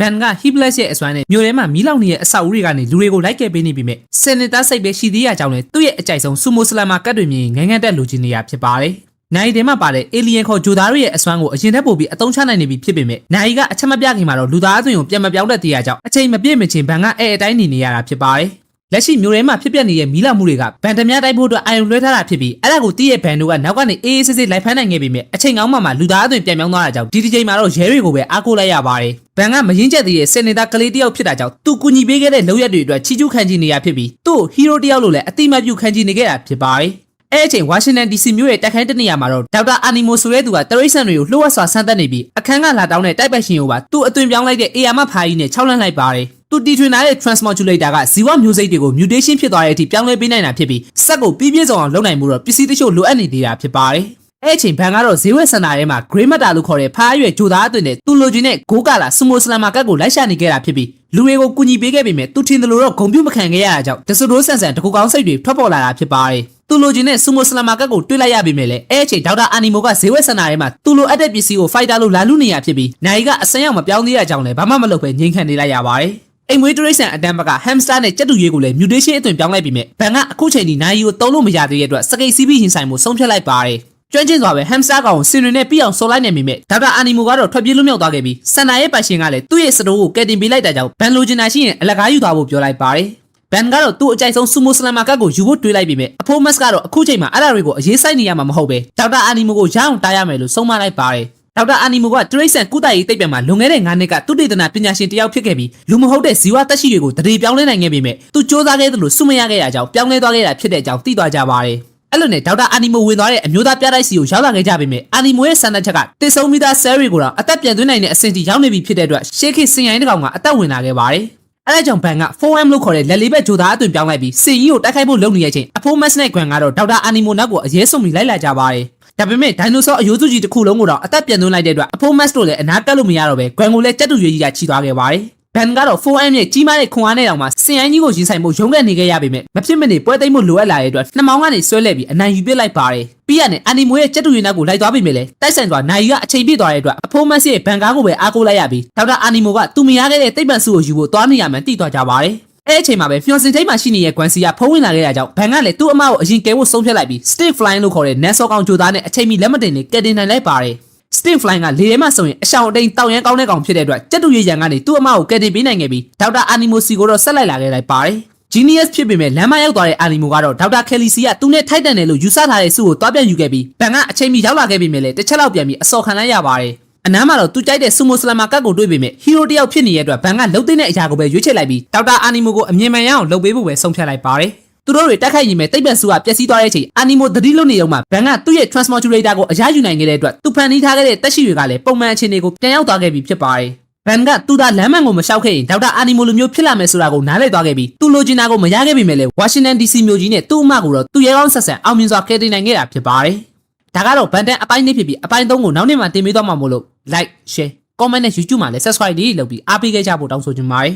ဘန်က Hibless ရဲ့အစွမ်းနဲ့မြို့ထဲမှာမီးလောင်နေတဲ့အဆောက်အဦတွေကနေလူတွေကိုလိုက်ကဲပေးနေပြီမဲ့စနစ်သားစိတ်ပဲရှိသေးရကြောင်းနဲ့သူ့ရဲ့အကြိုက်ဆုံးဆူမိုစလာမာကတ်တွေမြင်ငန်းငန်းတက်လူချင်းနေရဖြစ်ပါတယ်။နိုင်ထဲမှာပါတဲ့ alien ခေါ်ဂျိုသားတို့ရဲ့အစွမ်းကိုအရင်ထက်ပိုပြီးအသုံးချနိုင်နေပြီဖြစ်ပေမဲ့နိုင်ကအချက်မပြခင်မှာတော့လူသားအသွင်ကိုပြန်မပြောင်းတတ်သေးရကြောင်းအချိန်မပြည့်မချင်းဘန်ကအဲအတိုင်းနေနေရတာဖြစ်ပါတယ်။ လက်ရှိမျိုးထဲမှာဖြစ်ပျက်နေတဲ့မီးလောင်မှုတွေကဗန်တမများတိုက်ဖို့အတွက်အာရုံလွှဲထားတာဖြစ်ပြီးအဲ့ဒါကိုတည့်ရဲ့ဘန်တို့ကနောက်ကနေအေးအေးဆေးဆေးလိုက်ဖမ်းနိုင်ခဲ့ပေမဲ့အချိန်ကောင်းမှမှလူသားအသွင်ပြန်ပြောင်းသွားတာကြောင့်ဒီဒီချိန်မှာတော့ရဲတွေကိုပဲအားကိုးလိုက်ရပါတယ်။ဘန်ကမရင်ကျက်သေးတဲ့စင်နေတာကလေးတယောက်ဖြစ်တာကြောင့်သူကူညီပေးခဲ့တဲ့လုံရက်တွေအတွက်ချီးကျူးခံကြည့်နေရဖြစ်ပြီးသူ့ဟီးရိုးတယောက်လို့လည်းအတိမတ်ပြုခံကြည့်နေခဲ့တာဖြစ်ပါတယ်။အဲ့အချိန်ဝါရှင်တန် DC မြို့ရဲ့တက်ခိုင်းတနေရာမှာတော့ဒေါက်တာအာနီမိုဆိုတဲ့သူကတရိတ်ဆန်တွေကိုလှုပ်ဝက်စွာဆန်းသက်နေပြီးအခန်းကလာတောင်းတဲ့တိုက်ပိုက်ရှင်ကိုပါသူ့အသွင်ပြောင်းလိုက်တဲ့အေယာမဖာကြီးနဲ့ခြောက်လန့်လိုက်ပါတယ် သူတီထွင်ထားတဲ့ transmodulator ကဇီဝမျိုးစိတ်တွေကို mutation ဖြစ်သွားတဲ့အထိပြောင်းလဲပေးနိုင်တာဖြစ်ပြီးစက်ကိုပြည့်ပြည့်စုံအောင်လုပ်နိုင်မှုတော့ပစ္စည်းတချို့လိုအပ်နေသေးတာဖြစ်ပါတယ်အဲ့အချိန်ဘန်ကတော့ဈေးဝယ်စင်တာထဲမှာ Grey Matter လို့ခေါ်တဲ့ဖားရွယ်ဂျိုသားအသွင်နဲ့သူလိုချင်တဲ့ဂိုးကလာစမိုစလမ်မာကတ်ကိုလိုက်ရှာနေခဲ့တာဖြစ်ပြီးလူတွေကိုကူညီပေးခဲ့ပေမဲ့သူထင်တယ်လို့တော့ဂုံပြုတ်မခံခဲ့ရတာကြောင့်ဒစတိုးဆန်ဆန်တကူကောင်းစိတ်တွေထွက်ပေါ်လာတာဖြစ်ပါတယ်သူလိုချင်တဲ့ဆူမိုစလမ်မာကတ်ကိုတွေ့လိုက်ရပေမဲ့လည်းအဲ့အချိန်ဒေါက်တာအာနီမိုကဈေးဝယ်စင်တာထဲမှာသူလိုအပ်တဲ့ပစ္စည်းကိုဖိုက်တာလို့လာလူနေရဖြစ်ပြီးနိုင်ကအစမ်းရောက်မပြောင်းသေးရကြောင်းလည်းဘာမှမလုပ်ပဲငြိမ်ခံနေလိုက်ရပါတယ် အိမ်မွေးတရိတ်ဆန်အတန်းဘက်ကဟမ်စတာနဲ့ကြက်တူရွေးကိုလည်း mutation အသွင်ပြောင်းလိုက်ပြီးမြဲဘန်ကအခုချိန်ဒီနိုင်ရီကိုတုံးလို့မရသေးတဲ့အတွက်စကိတ်စီးပြီးရင်ဆိုင်မှုဆုံးဖြတ်လိုက်ပါတယ်ကျွမ်းကျင်စွာပဲဟမ်စတာကောင်ကိုစင်တွေနဲ့ပြီးအောင်စော်လိုက်နေမိမဲ့ဒေါက်တာအာနီမိုကတော့ထွက်ပြေးလွတ်မြောက်သွားခဲ့ပြီးစန်နာရဲ့ပတ်ရှင်ကလည်းသူ့ရဲ့စတိုးကိုကယ်တင်ပေးလိုက်တာကြောင့်ဘန်လိုချင်တာရှိရင်အလကားယူသွားဖို့ပြောလိုက်ပါတယ်ဘန်ကတော့သူ့အကြိုက်ဆုံးဆူမိုစလမ်မာကတ်ကိုယူဖို့တွေးလိုက်ပြီးမြဲအဖိုးမတ်ကတော့အခုချိန်မှာအဲ့ဒါတွေကိုအရေးဆိုင်နေရမှာမဟုတ်ပဲဒေါက်တာအာနီမိုကိုရအောင်တားရမယ်လို့ဆုံးမလိုက်ပါတယ် ဒေါက်တာအာနီမိုကတရိတ်ဆန်ကုသရေးတိတ်ပြန်မှာလွန်ခဲ့တဲ့9နှစ်ကသူတေသနာပညာရှင်တယောက်ဖြစ်ခဲ့ပြီးလူမဟုတ်တဲ့ဇီဝတက်ရှိတွေကိုတရေပြောင်းလဲနိုင်ခဲ့ပေမဲ့သူစ조사ခဲ့သလိုစုမရခဲ့ရကြောင်းပြောင်းလဲသွားခဲ့တာဖြစ်တဲ့အကြောင်းသိသွားကြပါတယ်အဲ့လိုနဲ့ဒေါက်တာအာနီမိုဝင်သွားတဲ့အမျိုးသားပြတိုက်စီကိုရောက်လာခဲ့ကြပေမဲ့အာနီမိုရဲ့ဆန္ဒချက်ကတစ်ဆုံးမိသားဆယ်ရီကိုတော့အသက်ပြန်သွင်းနိုင်တဲ့အဆင့်ထိရောက်နေပြီဖြစ်တဲ့အတွက်ရှေးခေတ်စင်ရိုင်းတစ်ကောင်ကအသက်ဝင်လာခဲ့ပါတယ်အဲ့ဒါကြောင့်ဘန်က 4M လို့ခေါ်တဲ့လက်လေးဘက်ဂျိုသားအသွင်ပြောင်းလိုက်ပြီးစင်ကြီးကိုတိုက်ခိုက်ဖို့လုပ်နေတဲ့အချိန်အဖိုးမက်စ်နဲ့ဂွန်ကတော့ဒေါက်တာအာနီမိုနောက်ကိုအရေးဆုံးပြီးလိုက်လာကြပါတယ် ဒါပေမဲ့ဒိုင်နိုဆောအယိုးစုကြီးတစ်ခုလုံးကိုတော့အသက်ပြန်သွင်းလိုက်တဲ့အတွက်အဖိုးမက်စ်တို့လည်းအနာကတ်လို့မရတော့ပဲဂွန်ကိုလည်းကြက်တူရွေးကြီးကချီသွားခဲ့ပါတယ်ဘန်ကတော့ 4M ရဲ့ကြီးမားတဲ့ခွန်အားနဲ့တောင်မှစင်အိုင်းကြီးကိုရင်ဆိုင်မှုရုံးကန်နေခဲ့ရပေမဲ့မဖြစ်မနေပွဲသိမ်းမှုလိုအပ်လာတဲ့အတွက်နှမောင်းကနေဆွဲလဲပြီးအနိုင်ယူပစ်လိုက်ပါတယ်ပြီးရနဲ့အန်နီမိုရဲ့ကြက်တူရင်နောက်ကိုလိုက်သွားပြီမြဲလေတိုက်ဆိုင်သွားနိုင်ယူကအချိန်ပြည့်သွားတဲ့အတွက်အဖိုးမက်စ်ရဲ့ဘန်ကားကိုပဲအားကိုးလိုက်ရပြီးဒေါက်တာအာနီမိုကသူမရခဲ့တဲ့တိတ်ပန်စုကိုယူဖို့သွားနေရမှန်းသိသွားကြပါတယ် အဲ့အချိန်မှာပဲဖျော်စင်ထိတ်မှာရှိနေတဲ့ကွမ်စီကဖုံးဝင်လာခဲ့တာကြောင့်ဘန်ကလည်းသူ့အမကိုအရင်ကဲဖို့ဆုံးဖြတ်လိုက်ပြီး stick flying လို့ခေါ်တဲ့ net ဆော့ကောင်ဂျိုသားနဲ့အချိန်မီလက်မတင်နဲ့ကယ်တင်နိုင်လိုက်ပါတယ် stick flying ကလေထဲမှာဆိုရင်အရှောင်အတိန်တောင်ရန်ကောင်းတဲ့ကောင်ဖြစ်တဲ့အတွက်ကြက်တူရရန်ကနေသူ့အမကိုကယ်တင်ပေးနိုင်ခဲ့ပြီးဒေါက်တာအာနီမိုစီကိုတော့ဆက်လိုက်လာခဲ့လိုက်ပါတယ် genius ဖြစ်ပေမဲ့လမ်းမရောက်သွားတဲ့အာနီမိုကတော့ဒေါက်တာကယ်လီစီကသူနဲ့ထိုက်တန်တယ်လို့ယူဆထားတဲ့စုကိုတွားပြန်ယူခဲ့ပြီးဘန်ကအချိန်မီရောက်လာခဲ့ပြီမြဲလေတစ်ချက်လောက်ပြန်ပြီးအစော်ခံလိုက်ရပါတယ် အနားမှာတော့သူကြိုက်တဲ့ဆူမိုစလမာကတ်ကိုတွေးပေမဲ့ဟီရိုတယောက်ဖြစ်နေတဲ့အတွက်ဘန်ကလှုပ်သိတဲ့အရာကိုပဲရွေးချယ်လိုက်ပြီးဒေါက်တာအာနီမိုကိုအမြင်မှန်ရအောင်လုပ်ပေးဖို့ပဲဆုံးဖြတ်လိုက်ပါတယ်သူတို့တွေတက်ခိုက်ရင်မဲ့တိတ်ပန်စုကပျက်စီးသွားတဲ့အချိန်အာနီမိုသတိလုံးနေတော့မှဘန်ကသူ့ရဲ့ transmodulator ကိုအရယူနိုင်ခဲ့တဲ့အတွက်သူဖန်တီးထားခဲ့တဲ့တက်ရှိတွေကလည်းပုံမှန်အခြေအနေကိုပြန်ရောက်သွားခဲ့ပြီဖြစ်ပါတယ်ဘန်ကသူသာလမ်းမန်ကိုမလျှောက်ခဲ့ရင်ဒေါက်တာအာနီမိုလိုမျိုးဖြစ်လာမယ်ဆိုတာကိုနားလည်သွားခဲ့ပြီးသူလိုချင်တာကိုမရခဲ့ပေမဲ့လည်းဝါရှင်တန် DC မြို့ကြီးနဲ့သူ့အမကိုတော့သူရဲကောင်းဆက်ဆံအောင်မြင်စွာကယ်တင်နိုင်ခဲ့တာဖြစ်ပါတယ်ဒါကတော့ဗန်တန်အပိုင်းလေးဖြစ်ပြီးအပိုင်း၃ကိုနောက်နေ့မှတင်ပေးသွားမှာမို့လို့ like share comment နဲ့ YouTube မှာလည်း subscribe လေးလုပ်ပြီးအားပေးခဲ့ကြဖို့တောင်းဆိုချင်ပါတယ်